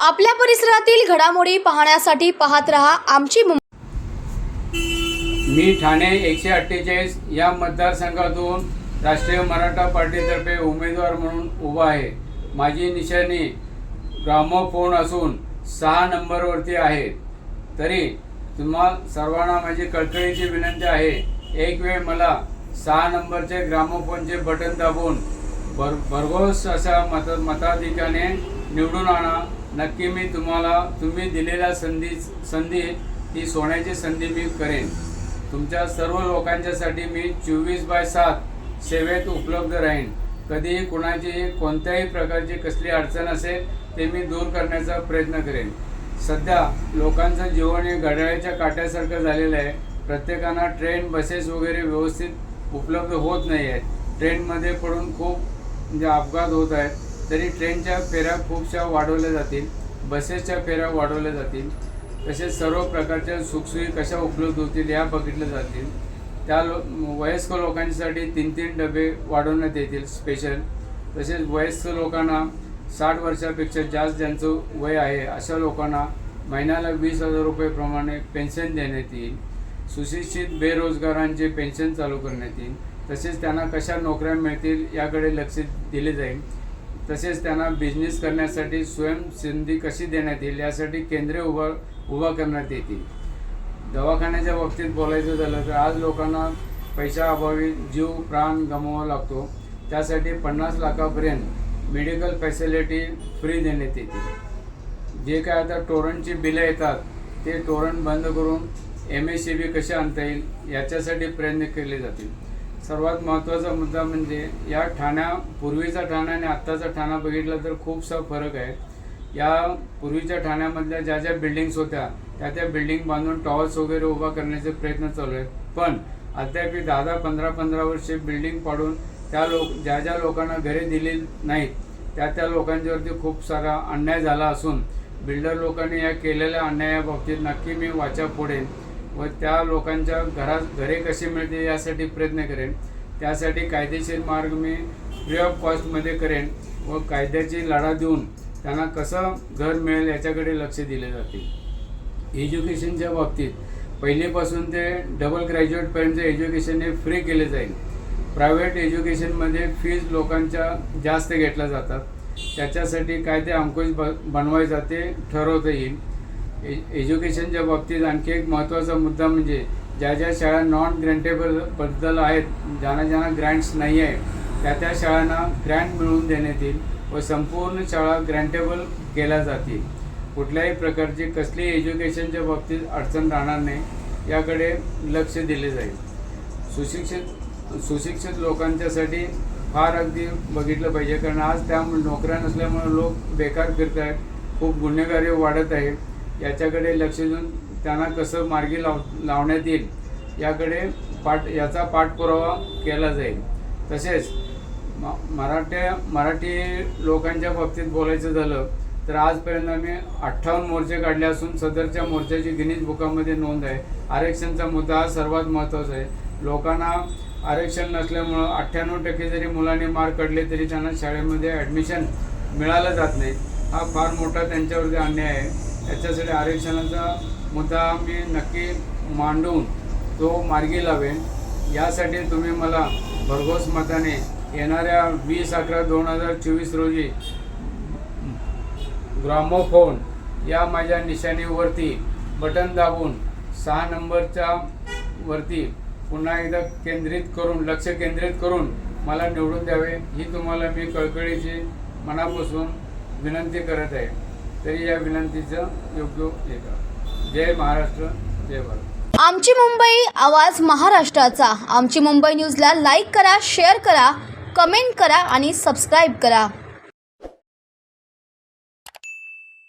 आपल्या परिसरातील घडामोडी पाहण्यासाठी पाहत रहा आमची मी ठाणे एकशे अठ्ठेचाळीस या मतदारसंघातून राष्ट्रीय मराठा पार्टीतर्फे उमेदवार म्हणून उभा आहे. माझी निशाणी ग्रामोफोन असून सहा नंबरवरती आहे. तरी तुम्हा सर्वांना माझी कळकळीची विनंती आहे एक वेळ मला सहा नंबरचे ग्रामोफोनचे बटन दाबून भर भरघोस अशा मत मताधिकाने निवडून आणा. नक्की मी तुम्हाला तुम्ही दिलेल्या संधी संधी ती सोन्याची संधी मी करेन. तुमच्या सर्व लोकांच्यासाठी मी चोवीस बाय सात सेवेत उपलब्ध राहीन. कधीही कुणाची कोणत्याही प्रकारची कसली अडचण असेल ते मी दूर करण्याचा प्रयत्न करेन. सध्या लोकांचं जीवन हे घड्याळ्याच्या काट्यासारखं झालेलं आहे. प्रत्येकांना ट्रेन बसेस वगैरे व्यवस्थित उपलब्ध होत नाही आहेत ट्रेनमध्ये पडून खूप म्हणजे अपघात होत आहेत. तरी ट्रेनच्या फेऱ्या खूपशा वाढवल्या जातील. बसेसच्या फेऱ्या वाढवल्या जातील. तसेच सर्व प्रकारच्या सुखसोयी कशा उपलब्ध होतील या बघितल्या जातील. त्या लो वयस्क लोकांसाठी तीन तीन डबे वाढवण्यात येतील स्पेशल तसेच वयस्क लोकांना साठ वर्षापेक्षा जास्त ज्यांचं वय आहे अशा लोकांना महिन्याला वीस हजार रुपयेप्रमाणे पेन्शन देण्यात येईल. सुशिक्षित बेरोजगारांचे पेन्शन चालू करण्यात येईल. तसेच त्यांना कशा नोकऱ्या मिळतील याकडे लक्ष दिले जाईल. तसेच त्यांना बिझनेस करण्यासाठी स्वयंसिद्धी कशी देण्यात येईल यासाठी केंद्रे उभा उभा करण्यात येतील. दवाखान्याच्या बाबतीत बोलायचं झालं तर आज लोकांना पैशाअभावी जीव प्राण गमवावा लागतो. त्यासाठी पन्नास लाखापर्यंत मेडिकल फॅसिलिटी फ्री देण्यात येते जे काय आता टोरंटची बिलं येतात ते टोरंट बंद करून एम एस सी बी कसे आणता येईल याच्यासाठी प्रयत्न केले जातील. सर्वात महत्त्वाचा मुद्दा म्हणजे या ठाण्या पूर्वीचा ठाणा आणि आत्ताचा ठाणा बघितला तर खूपसा फरक आहे. या पूर्वीच्या ठाण्यामधल्या ज्या ज्या बिल्डिंग्स होत्या त्या त्या बिल्डिंग बांधून टॉवर्स वगैरे उभा करण्याचे प्रयत्न चालू आहेत. पण अद्याप दहा दहा पंधरा पंधरा वर्षे बिल्डिंग पाडून त्या लोक ज्या ज्या लोकांना घरे दिली नाहीत त्या त्या लोकांच्यावरती खूप सारा अन्याय झाला असून बिल्डर लोकांनी या केलेल्या अन्यायाबाबतीत नक्की मी वाचा फोडेन व त्या लोकांच्या घरात घरे कशी मिळते यासाठी प्रयत्न करेन. त्यासाठी कायदेशीर मार्ग मी फ्री ऑफ कॉस्टमध्ये करेन व कायद्याची लढा देऊन त्यांना कसं घर मिळेल याच्याकडे लक्ष दिले जाते. एज्युकेशनच्या बाबतीत पहिलीपासून ते डबल ग्रॅज्युएटपर्यंत एज्युकेशन हे फ्री केले जाईल. प्रायव्हेट एज्युकेशनमध्ये फीज लोकांच्या जास्त घेतल्या जातात. त्याच्यासाठी कायदे अंकुश ब बनवाय ते ठरवता येईल. ए एज्युकेशनच्या बाबतीत आणखी एक महत्त्वाचा मुद्दा म्हणजे ज्या ज्या शाळा नॉन ग्रँटेबलबद्दल आहेत ज्यांना ज्यांना ग्रँट्स नाही आहे त्या त्या शाळांना ग्रँट मिळवून देण्यात येईल व संपूर्ण शाळा ग्रँटेबल केल्या जातील. कुठल्याही प्रकारची कसली एज्युकेशनच्या बाबतीत अडचण राहणार नाही. याकडे लक्ष दिले जाईल. सुशिक्षित सुशिक्षित लोकांच्यासाठी फार अगदी बघितलं पाहिजे कारण आज त्या नोकऱ्या नसल्यामुळे लोक बेकार फिरत आहेत खूप गुन्हेगारी वाढत आहे याच्याकडे लक्ष देऊन त्यांना कसं मार्गी लाव लावण्यात येईल याकडे पाठ याचा पाठपुरावा केला जाईल. तसेच म मराठ्या मराठी लोकांच्या बाबतीत बोलायचं झालं तर आजपर्यंत आम्ही अठ्ठावन्न मोर्चे काढले असून सदरच्या मोर्चाची गिनीज बुकामध्ये नोंद आहे. आरक्षणचा मुद्दा हा सर्वात महत्त्वाचा आहे. लोकांना आरक्षण नसल्यामुळं अठ्ठ्याण्णव टक्के जरी मुलांनी मार्क काढले तरी त्यांना शाळेमध्ये ॲडमिशन मिळालं जात नाही. हा फार मोठा त्यांच्यावरती अन्याय आहे. याच्यासाठी आरक्षणाचा मुद्दा मी नक्की मांडून तो मार्गी लावेन. यासाठी तुम्ही मला भरघोस मताने येणाऱ्या वीस अकरा दोन हजार चोवीस रोजी ग्रामोफोन या माझ्या निशाणीवरती बटन दाबून सहा नंबरच्या वरती पुन्हा एकदा केंद्रित करून लक्ष केंद्रित करून मला निवडून द्यावे ही तुम्हाला मी कळकळीची मनापासून विनंती करत आहे. तरी या विनंतीचं योग्य हे करा. जय महाराष्ट्र जय भारत. आमची मुंबई आवाज महाराष्ट्राचा. आमची मुंबई न्यूजला लाईक करा शेअर करा कमेंट करा आणि सबस्क्राईब करा.